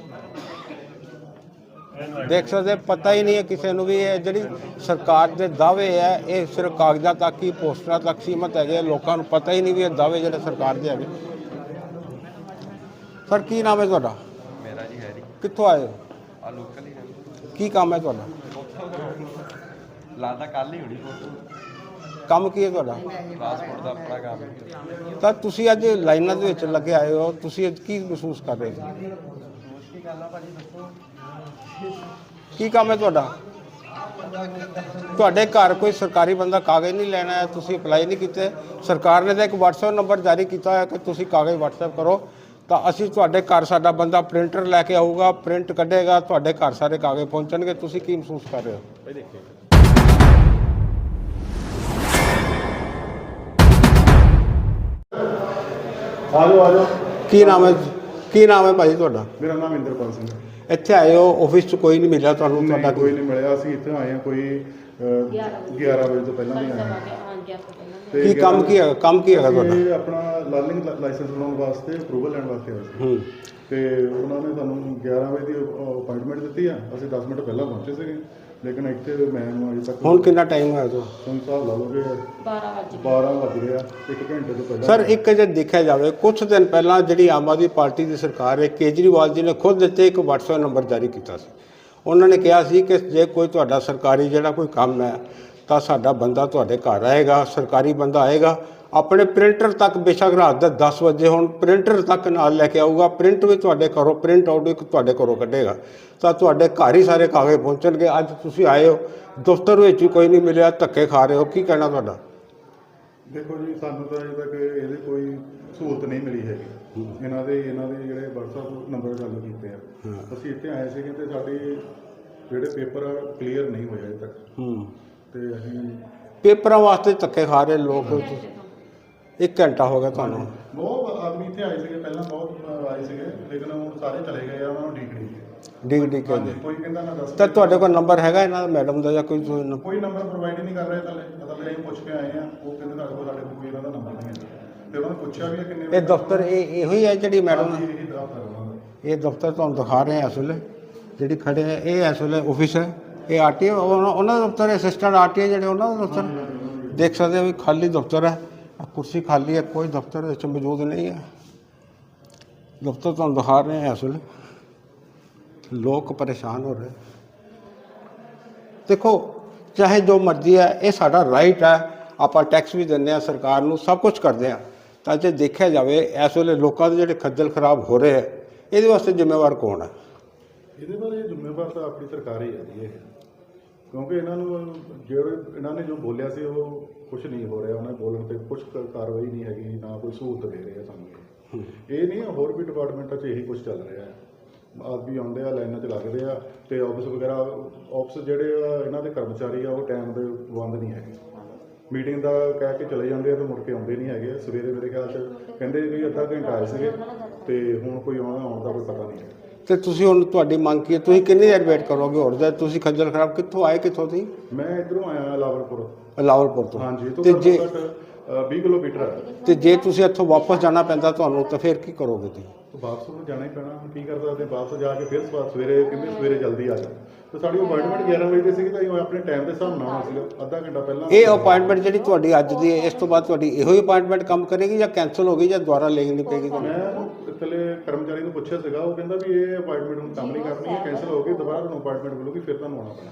ਦੇਖ ਸਕਦੇ ਪਤਾ ਹੀ ਨਹੀਂ ਹੈ ਕਿਸੇ ਨੂੰ ਵੀ ਇਹ ਜਿਹੜੀ ਸਰਕਾਰ ਦੇ ਦਾਅਵੇ ਹੈ ਇਹ ਸਿਰਫ ਕਾਗਜ਼ਾਂ ਤੱਕ ਹੀ ਪੋਸਟਰਾਂ ਤੱਕ ਸੀਮਤ ਹੈਗੇ। ਲੋਕਾਂ ਨੂੰ ਪਤਾ ਹੀ ਨਹੀਂ ਵੀ ਇਹ ਦਾਅਵੇ ਜਿਹੜੇ ਸਰਕਾਰ ਦੇ ਹੈਗੇ। ਸਰ ਕੀ ਨਾਮ ਹੈ ਤੁਹਾਡਾ? ਮੇਰਾ ਜੀ ਹੈਰੀ ਕਿੱਥੋਂ ਆਏ ਹੋ? ਆ ਲੋਕਲ ਹੀ ਕੀ ਕੰਮ ਹੈ ਤੁਹਾਡਾ? ਲਾਦਾ ਕੱਲ ਹੀ ਹੋਣੀ। ਫੋਟੋ ਕੰਮ ਕੀ ਹੈ ਤੁਹਾਡਾ? ਪਾਸਪੋਰਟ ਦਾ ਆਪਣਾ ਕੰਮ ਹੈ। ਤਾਂ ਤੁਸੀਂ ਅੱਜ ਲਾਈਨਾਂ ਦੇ ਵਿੱਚ ਲੱਗੇ ਆਏ ਹੋ ਤੁਸੀਂ ਅੱਜ ਕੀ ਮਹਿਸੂਸ ਕਰ ਰਹੇ ਹੋ? ਕੀ ਕੰਮ ਹੈ ਤੁਹਾਡਾ? ਤੁਹਾਡੇ ਘਰ ਕੋਈ ਸਰਕਾਰੀ ਬੰਦਾ ਕਾਗਜ਼ ਨਹੀਂ ਲੈਣਾ ਹੈ ਤੁਸੀਂ ਅਪਲਾਈ ਨਹੀਂ ਕੀਤੇ। ਸਰਕਾਰ ਨੇ ਤਾਂ ਇੱਕ WhatsApp ਨੰਬਰ ਜਾਰੀ ਕੀਤਾ ਹੈ ਕਿ ਤੁਸੀਂ ਕਾਗਜ਼ WhatsApp ਕਰੋ। ਤਾਂ ਅਸੀਂ ਤੁਹਾਡੇ ਘਰ ਸਾਡਾ ਬੰਦਾ ਪ੍ਰਿੰਟਰ ਲੈ ਕੇ ਆਊਗਾ ਪ੍ਰਿੰਟ ਕੱਢੇਗਾ ਤੁਹਾਡੇ ਘਰ ਸਾਰੇ ਕਾਗਜ਼ ਪਹੁੰਚਣਗੇ। ਤੁਸੀਂ ਕੀ ਮਹਿਸੂਸ ਕਰ ਰਹੇ ਹੋ? ਆਜੋ ਆਜੋ। ਕੀ ਨਾਮ ਹੈ? ਕੀ ਨਾਮ ਹੈ ਭਾਜੀ ਤੁਹਾਡਾ? ਮੇਰਾ ਨਾਮ ਇੰਦਰਪਾਲ ਸਿੰਘ ਹੈ। ਇੱਥੇ ਆਏ ਹੋ ਆਫਿਸ 'ਚ ਕੋਈ ਨਹੀਂ ਮਿਲਿਆ ਤੁਹਾਨੂੰ ਤੁਹਾਡਾ ਨਹੀਂ, ਕੋਈ ਨਹੀਂ ਮਿਲਿਆ। ਅਸੀਂ ਇੱਥੇ ਆਏ ਹਾਂ ਕੋਈ ਅਹ, 11 ਵਜੇ ਤੋਂ ਪਹਿਲਾਂ ਦੀ ਆਏ ਤੇ ਕੀ ਕੰਮ ਕੀ ਹੈਗਾ ਕੰਮ ਕੀ ਹੈਗਾ ਤੁਹਾਡਾ? ਇਹ ਆਪਣਾ ਲਰਨਿੰਗ ਲਾਇਸੈਂਸ ਬਣਾਉਣ ਵਾਸਤੇ ਅਪਰੂਵਲ ਲੈਣ ਵਾਸਤੇ ਆਏ ਸੀ। ਹੂੰ। ਤੇ ਉਹਨਾਂ ਨੇ ਸਾਨੂੰ 11 ਵਜੇ ਦੀ ਅਪਾਇੰਟਮੈਂਟ ਦਿੱਤੀ ਆ। ਅਸੀਂ 10 ਮਿੰਟ ਪਹਿਲਾਂ ਪਹੁੰਚੇ ਸੀਗੇ। ਲੇਕਿਨ ਇੱਥੇ ਮੈਮ ਅਜੇ ਤੱਕ ਹੁਣ ਕਿੰਨਾ ਟਾਈਮ ਹੋਇਆ ਤੋਂ ਹੁਣ ਹਿਸਾਬ ਲਾ ਲਓਗੇ 12 ਵਜੇ 12 ਵਜ ਗਏ ਆ ਇੱਕ ਘੰਟੇ ਤੋਂ ਪਹਿਲਾਂ। ਸਰ ਇੱਕ ਜੇ ਦੇਖਿਆ ਜਾਵੇ ਕੁਝ ਦਿਨ ਪਹਿਲਾਂ ਜਿਹੜੀ ਆਮ ਆਦਮੀ ਪਾਰਟੀ ਦੀ ਸਰਕਾਰ ਹੈ ਕੇਜਰੀਵਾਲ ਜੀ ਨੇ ਖੁਦ ਦਿੱਤੇ ਇੱਕ WhatsApp ਨੰਬਰ ਜਾਰੀ ਕੀਤਾ ਸੀ। ਉਹਨਾਂ ਨੇ ਕਿਹਾ ਸੀ ਕਿ ਜੇ ਕੋਈ ਤੁਹਾਡਾ ਸਰਕਾਰੀ ਜਿਹੜਾ ਕੋਈ ਕੰਮ ਹੈ ਤਾਂ ਸਾਡਾ ਬੰਦਾ ਤੁਹਾਡੇ ਘਰ ਆਏਗਾ ਸਰਕਾਰੀ ਬੰਦਾ ਆਏਗਾ ਆਪਣੇ ਪ੍ਰਿੰਟਰ ਤੱਕ ਬੇਸ਼ੱਕ ਰਾਤ ਦੇ 10 ਵਜੇ ਹੁਣ ਪ੍ਰਿੰਟਰ ਤੱਕ ਨਾਲ ਲੈ ਕੇ ਆਊਗਾ ਪ੍ਰਿੰਟ ਵੀ ਤੁਹਾਡੇ ਘਰੋਂ ਪ੍ਰਿੰਟ ਆਊਟ ਵੀ ਤੁਹਾਡੇ ਘਰੋਂ ਕੱਢੇਗਾ। ਤਾਂ ਤੁਹਾਡੇ ਘਰ ਹੀ ਸਾਰੇ ਕਾਗਜ਼ ਪਹੁੰਚਣਗੇ। ਅੱਜ ਤੁਸੀਂ ਆਏ ਹੋ ਦਫ਼ਤਰ ਵਿੱਚ ਕੋਈ ਨਹੀਂ ਮਿਲਿਆ ਧੱਕੇ ਖਾ ਰਹੇ ਹੋ। ਕੀ ਕਹਿਣਾ ਤੁਹਾਡਾ? ਦੇਖੋ ਜੀ ਸਾਨੂੰ ਤਾਂ ਅਜੇ ਤੱਕ ਇਹਦੀ ਕੋਈ ਸਹੂਲਤ ਨਹੀਂ ਮਿਲੀ ਹੈਗੀ। ਇਹਨਾਂ ਦੇ ਇਹਨਾਂ ਦੇ ਜਿਹੜੇ WhatsApp ਨੰਬਰ ਗੱਲ ਕੀਤੇ ਆ। ਅਸੀਂ ਇੱਥੇ ਆਏ ਸੀਗੇ ਤੇ ਸਾਡੇ ਜਿਹੜੇ ਪੇਪਰ ਕਲੀਅਰ ਨਹੀਂ ਹੋਏ ਅਜੇ ਤੱਕ। ਹੂੰ। ਤੇ ਅਸੀਂ ਪੇਪਰਾਂ ਵਾਸਤੇ ਧੱਕੇ ਖਾ ਰਹੇ ਲੋਕ। ਇੱਕ ਘੰਟਾ ਹੋ ਗਿਆ ਤੁਹਾਨੂੰ। ਬਹੁਤ ਆਦਮੀ ਇੱਥੇ ਆਏ ਸੀਗੇ ਪਹਿਲਾਂ ਬਹੁਤ ਆਏ ਸੀਗੇ ਲੇਕਿਨ ਹੁਣ ਸਾਰੇ ਚਲੇ ਗਏ ਆ ਉਹਨਾਂ ਨੂੰ ਡੀਕ ਡੀਕ ਡਿਗ ਡਿਗ ਕੋਈ ਕਹਿੰਦਾ ਨਾ ਦੱਸ ਤਾਂ ਤੁਹਾਡੇ ਕੋਲ ਨੰਬਰ ਹੈਗਾ ਇਹਨਾਂ ਦਾ ਮੈਡਮ ਦਾ ਜਾਂ ਕੋਈ ਕੋਈ ਨੰਬਰ ਪ੍ਰੋਵਾਈਡ ਹੀ ਨਹੀਂ ਕਰ ਰਹੇ ਥੱਲੇ ਮਤਲਬ ਅਸੀਂ ਪੁੱਛ ਕੇ ਆਏ ਆ ਉਹ ਕਹਿੰਦੇ ਸਾਡੇ ਕੋਲ ਸਾਡੇ ਕੋਲ ਕੋਈ ਇਹਨਾਂ ਦਾ ਨੰਬਰ ਨਹੀਂ ਹੈ ਤੇ ਉਹਨਾਂ ਨੇ ਪੁੱਛਿਆ ਵੀ ਹੈ ਕਿੰਨੇ ਇਹ ਦਫ਼ਤਰ ਇਹ ਇਹੋ ਹੀ ਹੈ ਜਿਹੜੀ ਮੈਡਮ ਇਹੀ ਦਫ਼ਤਰ ਉਹਨਾਂ ਦਾ। ਇਹ ਦਫ਼ਤਰ ਤੁਹਾਨੂੰ ਦਿਖਾ ਰਹੇ ਹਾਂ ਇਸ ਵੇਲੇ ਜਿਹੜੀ ਖੜੇ ਹੈ ਇਹ ਇਸ ਵੇਲੇ ਆਫਿਸ ਹੈ ਇਹ ਆਰਟੀਓ ਉਹਨਾਂ ਦਾ ਦਫ਼ਤਰ ਅਸਿਸਟੈਂਟ ਆਰਟੀਓ ਜਿਹੜੇ ਉਹਨਾਂ ਦਾ ਦਫ਼ਤਰ। ਦੇਖ ਸਕਦੇ ਹੋ ਵੀ ਖਾਲੀ ਦਫ਼ਤਰ ਹੈ। ਕੁਰਸੀ ਖਾਲੀ ਹੈ, ਕੋਈ ਦਫ਼ਤਰ ਵਿੱਚ ਮੌਜੂਦ ਨਹੀਂ ਹੈ। ਦਫ਼ਤਰ ਤੁਹਾਨੂੰ ਦਿਖਾ ਰਹੇ ਹਾਂ ਇਸ ਵੇਲੇ। ਲੋਕ ਪਰੇਸ਼ਾਨ ਹੋ ਰਹੇ। ਦੇਖੋ, ਚਾਹੇ ਜੋ ਮਰਜ਼ੀ ਹੈ, ਇਹ ਸਾਡਾ ਰਾਈਟ ਹੈ। ਆਪਾਂ ਟੈਕਸ ਵੀ ਦਿੰਦੇ ਆ ਸਰਕਾਰ ਨੂੰ ਸਭ ਕੁਝ ਕਰਦੇ ਆ ਤਾਂ ਜੇ ਦੇਖਿਆ ਜਾਵੇ, ਇਸ ਵੇਲੇ ਲੋਕਾਂ ਦੇ ਜਿਹੜੇ ਖੱਜਲ ਖਰਾਬ ਹੋ ਰਹੇ ਹੈ, ਇਹਦੇ ਵਾਸਤੇ ਜ਼ਿੰਮੇਵਾਰ ਕੌਣ ਹੈ? ਇਹਦੇ ਬਾਰੇ ਜ਼ਿੰਮੇਵਾਰ ਤਾਂ ਆਪਣੀ ਸਰਕਾਰ ਹੀ ਹੈ ਜੀ ਇਹ। ਕਿਉਂਕਿ ਇਹਨਾਂ ਨੂੰ ਜਿਹੜੇ ਇਹਨਾਂ ਨੇ ਜੋ ਬੋਲਿਆ ਸੀ ਉਹ ਕੁਝ ਨਹੀਂ ਹੋ ਰਿਹਾ। ਉਹਨਾਂ ਦੇ ਬੋਲਣ ਤੇ ਕੁਝ ਕਾਰਵਾਈ ਨਹੀਂ ਹੈਗੀ ਨਾ ਕੋਈ ਸਹੂਲਤ ਦੇ ਰਹੇ ਆ ਸਾਨੂੰ ਇਹ। ਨਹੀਂ ਹੋਰ ਵੀ ਡਿਪਾਰਟਮੈਂਟਾਂ 'ਚ ਇਹੀ ਕੁਝ ਚੱਲ ਰਿਹਾ। ਹੈ ਆਦਮੀ ਆਉਂਦੇ ਆ ਲਾਈਨਾਂ 'ਚ ਲੱਗਦੇ ਆ ਤੇ ਆਫਿਸ ਵਗੈਰਾ ਆਫਿਸ ਜਿਹੜੇ ਆ ਇਹਨਾਂ ਦੇ ਕਰਮਚਾਰੀ ਆ ਉਹ ਟਾਈਮ ਦੇ ਪਾਬੰਦ ਨਹੀਂ ਹੈਗੇ। ਮੀਟਿੰਗ ਦਾ ਕਹਿ ਕੇ ਚਲੇ ਜਾਂਦੇ ਆ ਤੇ ਮੁੜ ਕੇ ਆਉਂਦੇ ਨਹੀਂ ਹੈਗੇ। ਸਵੇਰੇ ਮੇਰੇ ਖਿਆਲ 'ਚ ਕਹਿੰਦੇ ਵੀ ਅੱਧਾ ਘੰਟਾ ਆਏ ਸੀਗੇ ਤੇ ਹੁਣ ਕੋਈ ਆਉਣਾ ਆਉਣ ਦਾ ਕੋਈ ਪਤਾ ਨਹੀਂ ਹੈ। ਤੇ ਤੁਸੀਂ ਹੁਣ ਤੁਹਾਡੀ ਮੰਗ ਕੀ ਹੈ? ਤੁਸੀਂ ਕਿੰਨੀ ਦੇਰ ਵੇਟ ਕਰੋਗੇ ਹੋਰ? ਜੇ ਤੁਸੀਂ ਖੱਜਲ ਖਰਾਬ ਕਿੱਥੋਂ ਆਏ ਕਿੱਥੋਂ ਦੀ ਮੈਂ ਇਧਰੋਂ ਆਇਆ ਲਾਵਰਪੁਰ ਲਾਵਲਪੁਰ ਤੋਂ। ਹਾਂਜੀ ਤੋਂ ਤੇ ਜੇ ਘੱਟ, ਅ, 20 ਕਿਲੋਮੀਟਰ ਹੈ। ਤੇ ਜੇ ਤੁਸੀਂ ਇੱਥੋਂ ਵਾਪਸ ਜਾਣਾ ਪੈਂਦਾ ਤੁਹਾਨੂੰ ਤਾਂ ਫਿਰ ਕੀ ਕਰੋਗੇ ਤੁਸੀਂ? ਵਾਪਸ ਨੂੰ ਜਾਣਾ ਹੀ ਪੈਣਾ। ਹੁਣ ਕੀ ਕਰ ਸਕਦੇ ਵਾਪਸ ਜਾ ਕੇ ਫਿਰ ਸਵਾ- ਸਵੇਰੇ ਕਹਿੰਦੇ ਸਵੇਰੇ ਜਲਦੀ ਆ ਜਾ ਤੇ ਸਾਡੀ ਅਪਾਇੰਟਮੈਂਟ 11 ਵਜੇ ਦੀ ਸੀਗੀ ਤਾਂ ਅਸੀਂ ਆਪਣੇ ਟਾਈਮ ਦੇ ਹਿਸਾਬ ਨਾਲ ਆਉਣਾ ਸੀਗਾ ਅੱਧਾ ਘੰਟਾ ਪਹਿਲਾਂ ਇਹ ਅਪਾਇੰਟਮੈਂਟ ਜਿਹੜੀ ਤੁਹਾਡੀ ਅੱਜ ਦੀ ਹੈ ਇਸ ਤੋਂ ਬਾਅਦ ਤੁਹਾਡੀ ਇਹੋ ਹੀ ਅਪਾਇੰਟਮੈਂਟ ਕੰਮ ਕਰੇਗੀ ਜਾਂ ਕੈਨਸਲ ਹੋ ਗਈ ਜਾਂ ਦੁਬਾਰਾ ਲੈਣੀ ਪਏਗੀ ਤੁਹਾਨੂੰ? ਮੈਂ ਕਰਮਚਾਰੀ ਨੂੰ ਪੁੱਛਿਆ ਸੀਗਾ ਉਹ ਕਹਿੰਦਾ ਵੀ ਇਹ ਅਪਾਇੰਟਮੈਂਟ ਹੁਣ ਕੰਮ ਨਹੀਂ ਕਰਨੀ ਹੈ ਕੈਂਸਲ ਹੋ ਗਈ ਦੁਬਾਰਾ ਤੁਹਾਨੂੰ ਅਪਾਇੰਟਮੈਂਟ ਮਿਲੂਗੀ ਫਿਰ ਤੁਹਾਨੂੰ ਆਉਣਾ ਪੈਣਾ।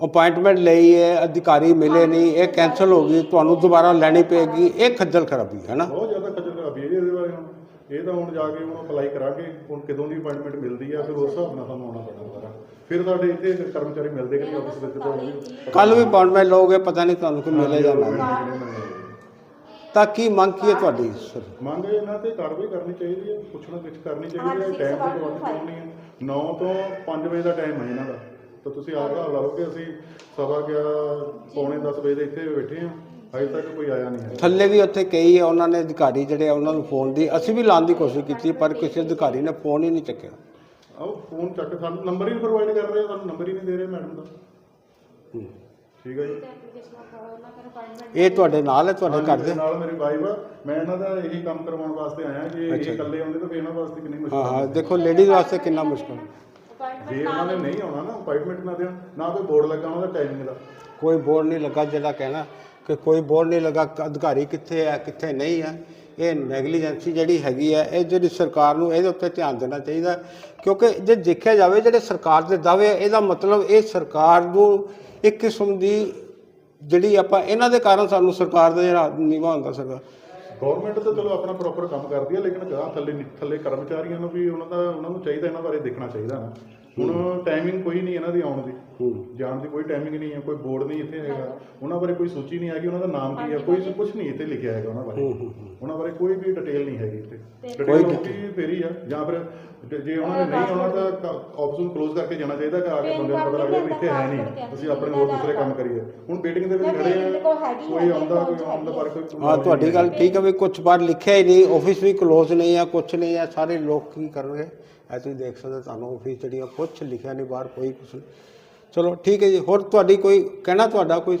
ਅਪਾਇੰਟਮੈਂਟ ਲਈ ਹੈ ਅਧਿਕਾਰੀ ਮਿਲੇ ਨਹੀਂ ਇਹ ਕੈਨਸਲ ਹੋ ਗਈ ਤੁਹਾਨੂੰ ਦੁਬਾਰਾ ਲੈਣੀ ਪਏਗੀ ਇਹ ਖੱਜਲ ਖਰਾਬੀ ਹੈ ਨਾ। ਬਹੁਤ ਜ਼ਿਆਦਾ ਖੱਜਲ ਖਰਾਬੀ ਹੈ ਜੀ ਇਹਦੇ ਬਾਰੇ ਹੁਣ। ਇਹ ਤਾਂ ਹੁਣ ਜਾ ਕੇ ਹੁਣ ਅਪਲਾਈ ਕਰਾਂਗੇ ਹੁਣ ਕਦੋਂ ਦੀ ਅਪਾਇੰਟਮੈਂਟ ਮਿਲਦੀ ਆ ਫਿਰ ਉਸ ਹਿਸਾਬ ਨਾਲ ਸਾਨੂੰ ਆਉਣਾ ਪੈਣਾ ਦੁਬਾਰਾ। ਫਿਰ ਸਾਡੇ ਇੱਥੇ ਕਰਮਚਾਰੀ ਮਿਲਦੇ ਕਿ ਨਹੀਂ ਆਫਿਸ ਵਿੱਚ ਤਾਂ ਉਹ ਵੀ ਕੱਲ ਵੀ ਅਪਾਇੰਟਮੈਂਟ ਲਓਗੇ ਪਤਾ ਨਹੀਂ ਤੁਹਾਨੂੰ ਕੋਈ ਮਿਲੇ ਜਾਂ ਨਾ। ਮਿਲੇ। ਤਾਂ ਕੀ ਮੰਗ ਕੀ ਹੈ ਤੁਹਾਡੀ ਸਰ? ਮੰਗ ਇਹਨਾਂ ਤੇ ਕਾਰਵਾਈ ਕਰਨੀ ਚਾਹੀਦੀ ਹੈ ਪੁੱਛਣਾ ਕੁਛ ਕਰਨੀ ਚਾਹੀਦੀ ਹੈ ਟਾਈਮ ਤੋਂ ਵੱਧ ਕਿਉਂ ਨਹੀਂ ਹੈ। 9 ਤੋਂ 5 ਵਜੇ ਦਾ ਟਾਈਮ ਹੈ ਇਹਨਾਂ ਦਾ। ਤਾਂ ਤੁਸੀਂ ਆਪ ਹਿਸਾਬ ਲਾ ਲਓ ਕਿ ਅਸੀਂ ਸਵਾ ਗਿਆ ਪੌਣੇ 10 ਵਜੇ ਦੇ ਇੱਥੇ ਬੈਠੇ ਹਾਂ। ਅਜੇ ਤੱਕ ਕੋਈ ਆਇਆ ਨਹੀਂ ਹੈ। ਥੱਲੇ ਵੀ ਉੱਥੇ ਕਈ ਹੈ ਉਹਨਾਂ ਨੇ ਅਧਿਕਾਰੀ ਜਿਹੜੇ ਆ ਉਹਨਾਂ ਨੂੰ ਫੋਨ ਦੀ ਅਸੀਂ ਵੀ ਲਾਉਣ ਦੀ ਕੋਸ਼ਿਸ਼ ਕੀਤੀ ਪਰ ਕਿਸੇ ਅਧਿਕਾਰੀ ਨੇ ਫੋਨ ਹੀ ਨਹੀਂ ਚੱਕਿਆ। ਆਓ ਫੋਨ ਚੱਕ ਸਾਨੂੰ ਨੰਬਰ ਹੀ ਪ੍ਰੋਵਾਈਡ ਕਰ ਰਹੇ ਆ, ਸਾਨੂੰ ਨੰਬਰ ਹੀ ਨਹੀਂ ਦੇ ਰਹੇ ਮੈਡਮ ਦਾ। ਠੀਕ ਹੈ ਜੀ? ਇਹ ਤੁਹਾਡੇ ਨਾਲ ਹੈ ਤੁਹਾਡੇ ਘਰ ਦੇ? ਨਾਲ ਮੇਰੀ ਵਾਈਫ ਮੈਂ ਇਹਨਾਂ ਦਾ ਇਹੀ ਕੰਮ ਕਰਵਾਉਣ ਵਾਸਤੇ ਆਇਆ ਜੇ ਇਹ ਇਕੱਲੇ ਆਉਂਦੇ ਤਾਂ ਫਿਰ ਇਹਨਾਂ ਵਾਸਤੇ ਕਿੰਨੀ ਮੁਸ਼ਕਲ ਹਾਂ ਹਾਂ ਦੇਖੋ ਲੇਡੀਜ਼ ਵਾਸਤੇ ਕਿੰਨਾ ਮੁਸ਼ਕਲ ਹੈ। ਜੇ ਉਹਨਾਂ ਨੇ ਨਹੀਂ ਆਉਣਾ ਨਾ ਅਪਾਇੰਟਮੈਂਟ ਨਾ ਦੇਣ ਨਾ ਕੋਈ ਬੋਰਡ ਲੱਗਾ ਉਹਨਾਂ ਦਾ ਟਾਈਮਿੰਗ ਦਾ। ਕੋਈ ਬੋਰਡ ਨਹੀਂ ਲੱਗਾ ਜਿਹੜਾ ਕਹਿਣਾ ਕਿ ਕੋਈ ਬੋਰਡ ਨਹੀਂ ਲੱਗਾ ਅਧਿਕਾਰੀ ਕਿੱਥੇ ਹੈ ਕਿੱਥੇ ਨਹੀਂ ਹੈ। ਇਹ ਨੈਗਲੀਜੈਂਸੀ ਜਿਹੜੀ ਹੈਗੀ ਹੈ ਇਹ ਜਿਹੜੀ ਸਰਕਾਰ ਨੂੰ ਇਹਦੇ ਉੱਤੇ ਧਿਆਨ ਦੇਣਾ ਚਾਹੀਦਾ। ਕਿਉਂਕਿ ਜੇ ਦੇਖਿਆ ਜਾਵੇ ਜਿਹੜੇ ਸਰਕਾਰ ਦੇ ਦਾਅਵੇ ਇਹਦਾ ਮਤਲਬ ਇਹ ਸਰਕਾਰ ਨੂੰ ਇੱਕ ਕਿਸਮ ਦੀ ਜਿਹੜੀ ਆਪਾਂ ਇਹਨਾਂ ਦੇ ਕਾਰਨ ਸਾਨੂੰ ਸਰਕਾਰ ਦਾ ਜਿਹੜਾ ਨੀਵਾ ਹੁੰਦਾ ਸਰਕਾਰ ਗਵਰਨਮੈਂਟ ਤਾਂ ਚਲੋ ਆਪਣਾ ਪ੍ਰੋਪਰ ਕੰਮ ਕਰਦੀ ਹੈ ਲੇਕਿਨ ਗਾਹ ਥੱਲੇ ਥੱਲੇ ਕਰਮਚਾਰੀਆਂ ਨੂੰ ਵੀ ਉਹਨਾਂ ਦਾ ਉਹਨਾਂ ਨੂੰ ਚਾਹੀਦਾ ਇਹਨਾਂ ਬਾਰੇ ਦੇਖਣਾ ਚਾਹੀਦਾ ਨਾ। ਹੁਣ ਟਾਈਮਿੰਗ ਕੋਈ ਨਹੀਂ ਇਹਨਾਂ ਦੀ ਆਉਣ ਦੀ। ਜਾਣ ਦੀ ਕੋਈ ਟਾਈਮਿੰਗ ਨਹੀਂ ਹੈ ਕੋਈ ਬੋਰਡ ਨਹੀਂ ਇੱਥੇ ਹੈਗਾ। ਉਹਨਾਂ ਬਾਰੇ ਕੋਈ ਸੂਚੀ ਨਹੀਂ ਹੈਗੀ ਉਹਨਾਂ ਦਾ ਨਾਮ ਕੀ ਹੈ ਕੋਈ ਕੁਝ ਨਹੀਂ ਇੱਥੇ ਲਿਖਿਆ ਹੈਗਾ ਉਹਨਾਂ ਬਾਰੇ। ਉਹਨਾਂ ਬਾਰੇ ਕੋਈ ਵੀ ਡਿਟੇਲ ਨਹੀਂ ਹੈਗੀ ਇੱਥੇ। ਡਿਟੇਲ ਫੇਰ ਹੀ ਆ ਜਾਂ ਫਿਰ ਜੇ- ਉਹਨਾਂ ਨੇ ਨਹੀਂ ਆਉਣਾ ਤਾਂ ਆਫਿਸ ਨੂੰ ਕਲੋਜ਼ ਕਰਕੇ ਜਾਣਾ ਚਾਹੀਦਾ ਕਿ ਆ ਕੇ ਬੰਦੇ ਨੂੰ ਪਤਾ ਲੱਗੇ ਵੀ ਇੱਥੇ ਹੈ ਨਹੀਂ। ਅਸੀਂ ਆਪਣੇ ਹੋਰ ਦੂਸਰੇ ਕੰਮ ਕਰੀਏ। ਹੁਣ ਮੀਟਿੰਗ ਦੇ ਵਿੱਚ ਖੜੇ ਆ ਕੋਈ ਆਉਂਦਾ ਕੋਈ ਆਉਂਦਾ ਪਰ ਕੋਈ ਹਾਂ ਤੁਹਾਡੀ ਗੱਲ ਠੀਕ ਹੈ ਵੀ ਕੁਝ ਬਾਰ ਲਿਖਿਆ ਹੀ ਨਹੀਂ ਆਫਿਸ ਵੀ ਕਲੋਜ਼ ਨਹੀਂ ਹੈ ਕੁਝ ਨਹੀਂ ਹੈ ਸਾਰੇ ਲੋਕ ਕੀ ਕਰਨਗੇ? ਐ ਤੁਸੀਂ ਦੇਖ ਸਕਦੇ ਤੁਹਾਨੂੰ ਆਫਿਸ ਜਿਹੜੀਆਂ ਕੁਝ ਲਿਖਿਆ ਨਹੀਂ ਬਾਹਰ ਕੋਈ ਕੁਝ ਚਲੋ ਠੀਕ ਹੈ ਜੀ ਹੋਰ ਤੁਹਾਡੀ ਕੋਈ ਕਹਿਣਾ ਤੁਹਾਡਾ ਕੋਈ?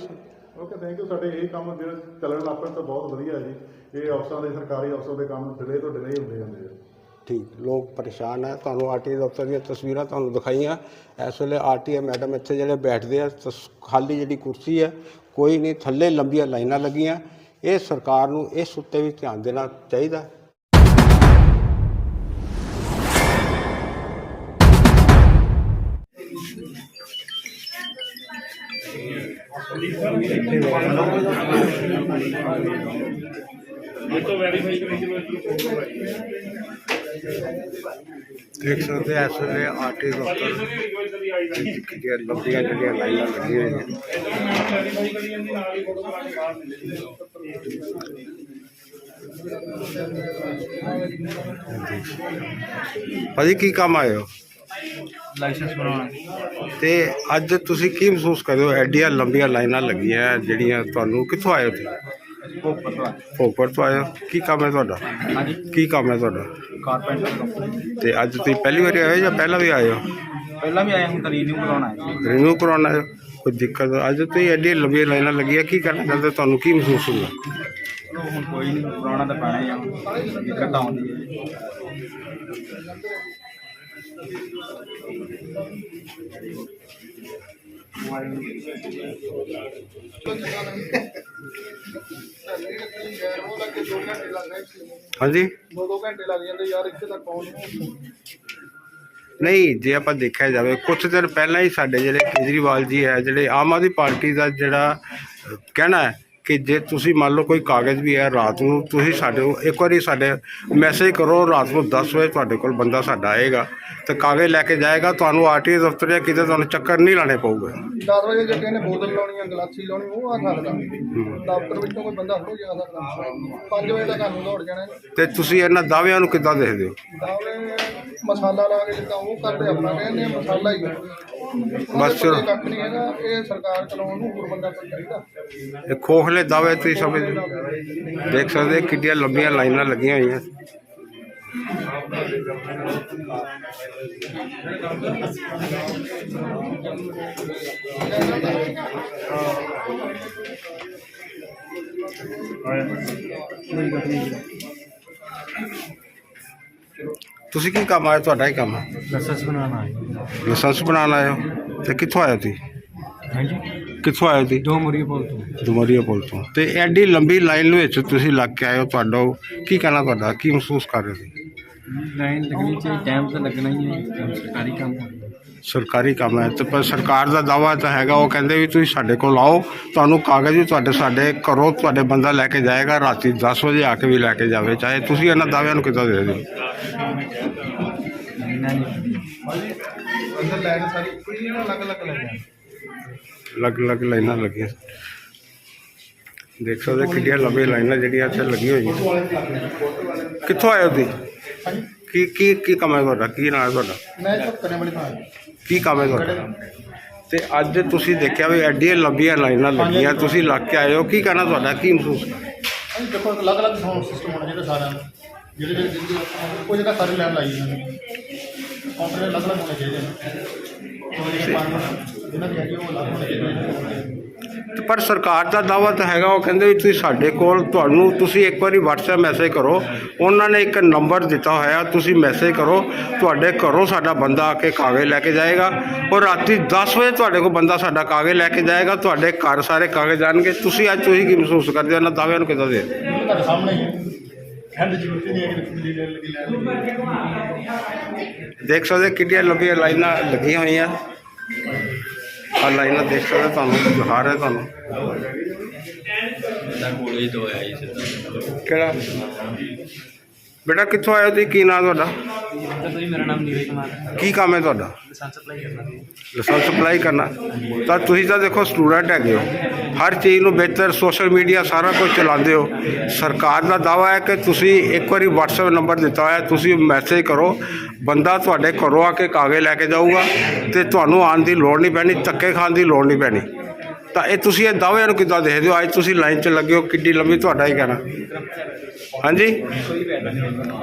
ਓਕੇ ਥੈਂਕ ਯੂ ਸਾਡੇ ਇਹ ਕੰਮ ਜਿਹੜੇ ਚੱਲਣ ਲੱਗ ਪਏ ਤਾਂ ਬਹੁਤ ਵਧੀਆ ਜੀ। ਇਹ ਅਫਸਰਾਂ ਦੇ ਸਰਕਾਰੀ ਅਫਸਰ ਦੇ ਕੰਮ ਡਿਲੇ ਤੋਂ ਡਿਲੇ ਹੁੰਦੇ ਜਾਂਦੇ ਆ। ਠੀਕ ਲੋਕ ਪਰੇਸ਼ਾਨ ਹੈ ਤੁਹਾਨੂੰ ਆਰਟੀਏ ਦਫ਼ਤਰ ਦੀਆਂ ਤਸਵੀਰਾਂ ਤੁਹਾਨੂੰ ਦਿਖਾਈਆਂ। ਇਸ ਵੇਲੇ ਆਰਟੀਏ ਮੈਡਮ ਇੱਥੇ ਜਿਹੜੇ ਬੈਠਦੇ ਆ ਖਾਲੀ ਜਿਹੜੀ ਕੁਰਸੀ ਹੈ ਕੋਈ ਨਹੀਂ ਥੱਲੇ ਲੰਬੀਆਂ ਲਾਈਨਾਂ ਲੱਗੀਆਂ। ਇਹ ਸਰਕਾਰ ਨੂੰ ਇਸ ਉੱਤੇ ਵੀ ਧਿਆਨ ਦੇਣਾ ਚਾਹੀਦਾ। ਹੈ। ਦੇਖ ਸਕਦੇ ਆ ਇਸ ਵੇਲੇ ਆਰਟੀ ਦਫ਼ਤਰ ਜਿਹੜੀਆਂ ਲੰਬੀਆਂ ਜਿਹੜੀਆਂ ਲਾਈਨਾਂ ਲੱਗੀਆਂ ਹੋਈਆਂ ਭਾਜੀ, ਕੀ ਕੰਮ ਆਏ ਹੋ ਲਾਇਸੈਂਸ ਬਣਾਉਣਾ ਤੇ ਅੱਜ ਤੁਸੀਂ ਕੀ ਮਹਿਸੂਸ ਕਰਦੇ ਹੋ? ਐਡੀਆਂ ਲੰਬੀਆਂ ਲਾਈਨਾਂ ਲੱਗੀਆਂ ਜਿਹੜੀਆਂ ਤੁਹਾਨੂੰ ਕਿੱਥੋਂ ਆਏ ਹੋ ਤੁਸੀਂ? ਭੋਪਰ ਤੋਂ ਤੋਂ ਆਏ ਹੋ। ਕੀ ਕੰਮ ਹੈ ਤੁਹਾਡਾ? ਹਾਂਜੀ। ਕੀ ਕੰਮ ਹੈ ਤੁਹਾਡਾ? ਕਾਰਪੈਂਟਰ ਕੰਪਨੀ ਤੇ ਅੱਜ ਤੁਸੀਂ ਪਹਿਲੀ ਵਾਰੀ ਆਏ ਹੋ ਜਾਂ ਪਹਿਲਾਂ ਵੀ ਆਏ ਹੋ? ਪਹਿਲਾਂ ਵੀ ਆਇਆ ਹੁਣ ਤਾਂ ਰੀਨਿਊ ਕਰਾਉਣਾ ਹੈ ਰਿਨਿਊ ਕਰਾਉਣਾ ਹੈ? ਕੋਈ ਦਿੱਕਤ ਅੱਜ ਤੁਸੀਂ ਐਡੀਆਂ ਲੰਬੀਆਂ ਲਾਈਨਾਂ ਲੱਗੀਆਂ ਕੀ ਕਰਨਾ ਚਾਹੁੰਦੇ ਤੁਹਾਨੂੰ ਕੀ ਮਹਿਸੂਸ ਹੁੰਦਾ? ਚਲੋ ਹੁਣ ਕੋਈ ਨਹੀਂ ਕਰਾਉਣਾ ਤਾਂ ਪੈਣਾ ਹੀ ਆ। ਦਿੱਕਤ ਤਾਂ ਆਉਂਦੀ ਹੈ। ਹਾਂਜੀ? ਦੋ ਦੋ ਘੰਟੇ ਲੱਗ ਜਾਂਦੇ ਯਾਰ ਇੱਥੇ ਤੱਕ ਪਹੁੰਚ ਨੂੰ ਨਹੀਂ ਜੇ ਆਪਾਂ ਦੇਖਿਆ ਜਾਵੇ ਕੁਝ ਦਿਨ ਪਹਿਲਾਂ ਹੀ ਸਾਡੇ ਜਿਹੜੇ ਕੇਜਰੀਵਾਲ ਜੀ ਹੈ ਜਿਹੜੇ ਆਮ ਆਦਮੀ ਪਾਰਟੀ ਦਾ ਜਿਹੜਾ ਅਹ, ਕਹਿਣਾ ਹੈ ਕਿ ਜੇ ਤੁਸੀਂ ਮੰਨ ਲਓ ਕੋਈ ਕਾਗਜ਼ ਵੀ ਹੈ ਰਾਤ ਨੂੰ ਤੁਸੀਂ ਸਾਡੇ ਨੂੰ ਇੱਕ ਵਾਰੀ ਸਾਡੇ ਮੈਸੇਜ ਕਰੋ ਰਾਤ ਨੂੰ 10 ਵਜੇ ਤੁਹਾਡੇ ਕੋਲ ਬੰਦਾ ਸਾਡਾ ਆਏਗਾ ਤੇ ਕਾਗਜ਼ ਲੈ ਕੇ ਜਾਏਗਾ ਤੁਹਾਨੂੰ ਆਰਟੀਓ ਦਫ਼ਤਰ ਜਾਂ ਕਿਤੇ ਤੁਹਾਨੂੰ ਚੱਕਰ ਨਹੀਂ ਲਾਣੇ ਪਊਗਾ। 10 ਵਜੇ ਜੇ ਕਿਸੇ ਬੋਤਲ ਲਾਉਣੀ ਆ ਗਲਾਸੀ ਲਾਉਣੀ ਉਹ ਆ ਸਕਦਾ। ਦਫ਼ਤਰ ਵਿੱਚੋਂ ਕੋਈ ਬੰਦਾ ਹੋ ਜਾ ਸਕਦਾ। 5 ਵਜੇ ਤੱਕ ਸਾਨੂੰ ਦੌੜ ਜਾਣਾ। ਤੇ ਤੁਸੀਂ ਇਹਨਾਂ ਦਾਅਵਿਆਂ ਨੂੰ ਕਿੱਦਾਂ ਦੇਖਦੇ ਹੋ? ਦਾਵੇ ਮਸਾਲਾ ਲਾ ਕੇ ਜਿੱਦਾਂ ਉਹ ਕਰਦੇ ਆਪਣਾ ਕਹਿੰਦੇ ਮਸਾਲਾ ਹੀ ਬਸ ਚਲੋ। ਇਹ ਸਰਕਾਰ ਚਲਾਉਣ ਨੂੰ ਹੋਰ ਬੰਦਾ ਕੋਈ ਚਾਹੀਦਾ। ਇਹ ਖੋਖਲੇ ਦਾਅਵੇ ਤੁਸੀਂ ਸਮਝਦੇ ਹੋ? ਦੇਖ ਸਕਦੇ ਹੋ ਕਿੰਨੀਆਂ ਲੰਬੀਆਂ ਲਾਈਨਾਂ ਲੱਗੀਆਂ ਹੋਈਆਂ। ਤੁਸੀਂ ਕੀ ਕੰਮ ਆਏ? ਤੁਹਾਡਾ ਹੀ ਕੰਮ ਹੈ ਲਾਇਸੈਂਸ ਬਣਾਉਣਾ ਹੈ ਲਾਇਸੈਂਸ ਬਣਾਉਣ ਆਏ ਹੋ। ਤੇ ਕਿੱਥੋਂ ਆਏ ਹੋ ਤੁਸੀਂ? ਹਾਂਜੀ। ਕਿੱਥੋਂ ਆਏ ਹੋ ਤੁਸੀਂ ਦੋ ਮੁਰੀ ਬੋਲ ਤੋਂ। ਡੁਮਰੀਆ ਪੁਲ ਤੋਂ। ਤੇ ਐਡੀ ਲੰਬੀ ਲਾਈਨ ਵਿੱਚ ਤੁਸੀਂ ਲੱਗ ਕੇ ਆਏ ਹੋ ਤੁਹਾਡਾ ਉਹ। ਕੀ ਕਹਿਣਾ ਤੁਹਾਡਾ? ਕੀ ਮਹਿਸੂਸ ਕਰ ਰਹੇ ਸੀ? ਲਾਈਨ ਲੱਗਣੀ ਚਾਹੀਦੀ ਟਾਈਮ ਤਾਂ ਲੱਗਣਾ ਹੀ ਹੈ ਕੰਮ ਸਰਕਾਰੀ ਕੰਮ ਹੈ। ਸਰਕਾਰੀ ਕੰਮ ਹੈ। ਤੇ ਪਰ ਸਰਕਾਰ ਦਾ ਦਾਵਾ ਤਾਂ ਹੈਗਾ ਉਹ ਕਹਿੰਦੇ ਵੀ ਤੁਸੀਂ ਸਾਡੇ ਕੋਲ ਆਓ ਤੁਹਾਨੂੰ ਕਾਗਜ਼ ਵੀ ਤੁਹਾਡੇ ਸਾਡੇ ਘਰੋਂ ਤੁਹਾਡੇ ਬੰਦਾ ਲੈ ਕੇ ਜਾਏਗਾ ਰਾਤੀ 10 ਵਜੇ ਆ ਕੇ ਵੀ ਲੈ ਕੇ ਜਾਵੇ ਚਾਹੇ ਤੁਸੀਂ ਇਹਨਾਂ ਦਾਅਵਿਆਂ ਨੂੰ ਕਿੱਦਾਂ ਦੇ ਦਿਓ ਲਾਈਨਾਂ ਨਹੀਂ ਅੰਦਰ ਲਾਈਨ ਸਾਰੀ ਕੋਈ ਨਾ ਅਲੱਗ ਅਲੱਗ ਲਾਈਨ ਅਲੱਗ ਅਲੱਗ ਲਾਈਨਾਂ ਲੱਗੀਆਂ। ਦੇਖ ਸਕਦੇ ਹੋ ਕਿੰਨੀਆਂ ਲੰਬੀਆਂ ਲਾਈਨਾਂ ਜਿਹੜੀਆਂ ਇੱਥੇ ਲੱਗੀਆਂ ਹੋਈਆਂ। ਕਿੱਥੋਂ ਆਏ ਹੋ ਤੁਸੀਂ? ਕੀ ਕੀ ਕੀ ਕੰਮ ਹੈ ਤੁਹਾਡਾ? ਕੀ ਨਾਮ ਹੈ ਤੁਹਾਡਾ? ਮੈਂ ਕਰਨੇ ਵਾਲੀ ਥਾਂ। ਕੀ ਕੰਮ ਹੈ ਤੁਹਾਡਾ? ਤੇ ਅੱਜ ਤੁਸੀਂ ਦੇਖਿਆ ਵੀ ਐਡੀਆਂ ਲੰਬੀਆਂ ਲਾਈਨਾਂ ਲੱਗੀਆਂ। ਤੁਸੀਂ ਲੱਗ ਕੇ ਆਏ ਹੋ। ਕੀ ਕਹਿਣਾ ਤੁਹਾਡਾ? ਕੀ ਮਹਿਸੂਸ? ਹਾਂਜੀ ਦੇਖੋ ਅਲੱਗ ਅਲੱਗ ਸਾਊਂਡ ਸਿਸਟਮ ਹੋਣਾ ਚਾਹੀਦਾ ਸਾਰਿਆਂ ਦਾ ਜਿਹੜੇ ਜਿਹੜੇ ਕੋਈ ਜਗ੍ਹਾ ਸਾਰੀ ਲਾਈਨ ਲਾਈ ਜਾਂਦੀ ਹੈ ਕਾਊਂਟਰ ਅਲੱਗ ਅਲੱਗ ਹੋਣੇ ਚਾਹੀਦੇ ਨੇ। ਦੀ ਹੈਗੀ ਉਹ ਅਲੱਗ ਹੋਣੇ ਪਰ ਸਰਕਾਰ ਦਾ ਦਾਵਾ ਤਾਂ ਹੈਗਾ ਉਹ ਕਹਿੰਦੇ ਵੀ ਤੁਸੀਂ ਸਾਡੇ ਕੋਲ ਤੁਹਾਨੂੰ ਤੁਸੀਂ ਇੱਕ ਵਾਰੀ WhatsApp ਮੈਸੇਜ ਕਰੋ। ਉਹਨਾਂ ਨੇ ਇੱਕ ਨੰਬਰ ਦਿੱਤਾ ਹੋਇਆ ਤੁਸੀਂ ਮੈਸੇਜ ਕਰੋ ਤੁਹਾਡੇ ਘਰੋਂ ਸਾਡਾ ਬੰਦਾ ਆ ਕੇ ਕਾਗਜ਼ ਲੈ ਕੇ ਜਾਏਗਾ ਔਰ ਰਾਤੀ 10 ਵਜੇ ਤੁਹਾਡੇ ਕੋਲ ਬੰਦਾ ਸਾਡਾ ਕਾਗਜ਼ ਲੈ ਕੇ ਜਾਏਗਾ ਤੁਹਾਡੇ ਘਰ ਸਾਰੇ ਕਾਗਜ਼ ਜਾਣਗੇ ਤੁਸੀਂ ਅੱਜ ਤੁਸੀਂ ਕੀ ਮਹਿਸੂਸ ਕਰਦੇ ਹੋ? ਇਹਨਾਂ ਦਾਅਵਿਆਂ ਨੂੰ ਕਿੱਦਾਂ ਦੇ ਤੁਹਾਡੇ ਸਾਹਮਣੇ ਹੀ ਦੇਖ ਸਕਦੇ ਹੋ ਕਿੰਨੀਆਂ ਲੰਬੀਆਂ ਲਾਈਨਾਂ ਲੱਗੀਆਂ ਹੋਈਆਂ। ਆ ਲਾਈਨਾਂ ਦੇਖ ਸਕਦੇ ਹੋ ਤੁਹਾਨੂੰ ਜਹਾਰ ਹੈ ਤੁਹਾਨੂੰ। ਕੋਲੇ ਤੋਂ ਆਇਆ ਜੀ ਕਿਹੜਾ? ਬੇਟਾ ਕਿੱਥੋਂ ਆਏ ਹੋ ਤੁਸੀਂ? ਕੀ ਨਾਮ ਤੁਹਾਡਾ? ਜੀ ਮੇਰਾ ਨਾਮ ਨੀਰਜ ਕੁਮਾਰ ਹੈ। ਕੀ ਕੰਮ ਹੈ ਤੁਹਾਡਾ? ਲਾਇਸੈਂਸ ਅਪਲਾਈ ਕਰਨਾ। ਸੀ ਲਾਇਸੈਂਸ ਅਪਲਾਈ ਕਰਨਾ। ਤਾਂ ਤੁਸੀਂ ਤਾਂ ਦੇਖੋ ਸਟੂਡੈਂਟ ਹੈਗੇ ਹੋ। ਹਰ ਚੀਜ਼ ਨੂੰ ਬਿਹਤਰ ਸੋਸ਼ਲ ਮੀਡੀਆ ਸਾਰਾ ਕੁਝ ਚਲਾਉਂਦੇ ਹੋ। ਸਰਕਾਰ ਦਾ ਦਾਵਾ ਹੈ ਕਿ ਤੁਸੀਂ ਇੱਕ ਵਾਰੀ WhatsApp ਨੰਬਰ ਦਿੱਤਾ ਹੋਇਆ, ਤੁਸੀਂ ਮੈਸੇਜ ਕਰੋ। ਬੰਦਾ ਤੁਹਾਡੇ ਘਰੋਂ ਆ ਕੇ ਕਾਗਜ਼ ਲੈ ਕੇ ਜਾਊਗਾ ਤੇ ਤੁਹਾਨੂੰ ਆਉਣ ਦੀ ਲੋੜ ਨਹੀਂ ਪੈਣੀ, ਧੱਕੇ ਖਾਣ ਦੀ ਲੋੜ ਨਹੀਂ ਪੈਣੀ। ਤਾਂ ਇਹ ਤੁਸੀਂ ਇਹ ਦਾਅਵਿਆਂ ਨੂੰ ਕਿੱਦਾਂ ਦੇਖਦੇ ਹੋ? ਅੱਜ ਤੁਸੀਂ ਲਾਈਨ 'ਚ ਲੱਗੇ ਹੋ, ਕਿੱਡੀ ਲੰਬੀ ਤੁਹਾਡਾ ਹੀ ਕਹਿਣਾ। ਹਾਂਜੀ?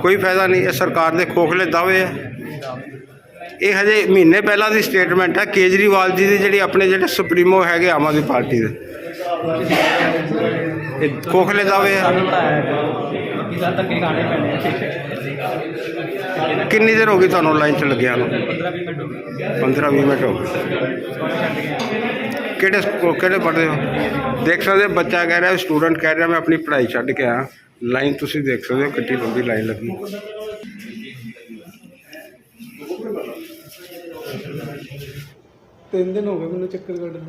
ਕੋਈ ਫਾਇਦਾ ਨਹੀਂ, ਇਹ ਸਰਕਾਰ ਦੇ ਖੋਖਲੇ ਦਾਅਵੇ ਹੈ। ਇਹ ਹਜੇ ਮਹੀਨੇ ਪਹਿਲਾਂ ਦੀ ਸਟੇਟਮੈਂਟ ਹੈ, ਕੇਜਰੀਵਾਲ ਜੀ ਦੀ ਜਿਹੜੀ ਆਪਣੇ ਜਿਹੜੇ ਸੁਪਰੀਮੋ ਹੈਗੇ ਆਮ ਆਦਮੀ ਪਾਰਟੀ ਦੇ। ਇਹ ਖੋਖਲੇ ਦਾਅਵੇ ਹੈ ਇਹਦਾ ਧੱਕੇ ਖਾਣੇ ਪੈਣੇ ਆ। ਕਿੰਨੀ ਦੇਰ ਹੋ ਗਈ ਤੁਹਾਨੂੰ ਲਾਈਨ 'ਚ ਲੱਗਿਆ ਨੂੰ? 15 20 ਮਿੰਟ ਹੋ ਗਏ। ਕਿਹੜੇ ਕਿਹੜੇ ਪੜ੍ਹਦੇ ਹੋ? ਦੇਖ ਸਕਦੇ ਹੋ, ਬੱਚਾ ਕਹਿ ਰਿਹਾ, ਸਟੂਡੈਂਟ ਕਹਿ ਰਿਹਾ, ਮੈਂ ਆਪਣੀ ਪੜ੍ਹਾਈ ਛੱਡ ਕੇ ਆਇਆ। ਲਾਈਨ ਤੁਸੀਂ ਦੇਖ ਸਕਦੇ ਹੋ ਕਿੰਨੀ ਲੰਬੀ ਲਾਈਨ ਲੱਗੀ। ਤਿੰਨ ਦਿਨ ਹੋ ਗਏ ਮੈਨੂੰ ਚੱਕਰ ਕੱਢਦੇ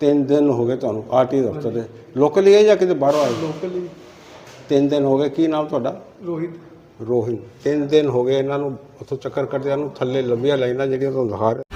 ਤਿੰਨ ਦਿਨ ਹੋ ਗਏ ਤੁਹਾਨੂੰ ਆਰਟੀ ਦਫ਼ਤਰ ਦੇ। ਲੋਕਲ ਹੀ ਹੈ ਜਾਂ ਕਿਤੇ ਬਾਹਰੋਂ ਆਏ? ਲੋਕਲੀ ਤਿੰਨ ਦਿਨ ਹੋ ਗਏ ਕੀ ਨਾਮ ਤੁਹਾਡਾ? ਰੋਹਿਤ। ਰੋਹਿਤ। ਤਿੰਨ ਦਿਨ ਹੋ ਗਏ ਇਹਨਾਂ ਨੂੰ ਉੱਥੋਂ ਚੱਕਰ ਕੱਢਦਿਆਂ ਨੂੰ ਥੱਲੇ ਲੰਬੀਆਂ ਲਾਈਨਾਂ ਜਿਹੜੀਆਂ ਤੁਹਾਨੂੰ ਦਿਖਾ ਰਹੇ।